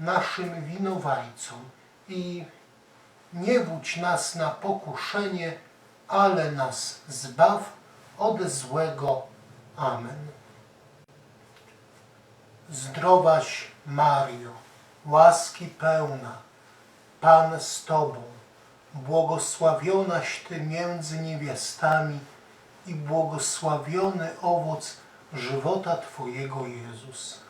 naszym winowajcom. I nie wódź nas na pokuszenie, ale nas zbaw od złego. Amen. Zdrowaś Mario, łaski pełna, Pan z Tobą, błogosławionaś Ty między niewiastami i błogosławiony owoc żywota Twojego Jezus.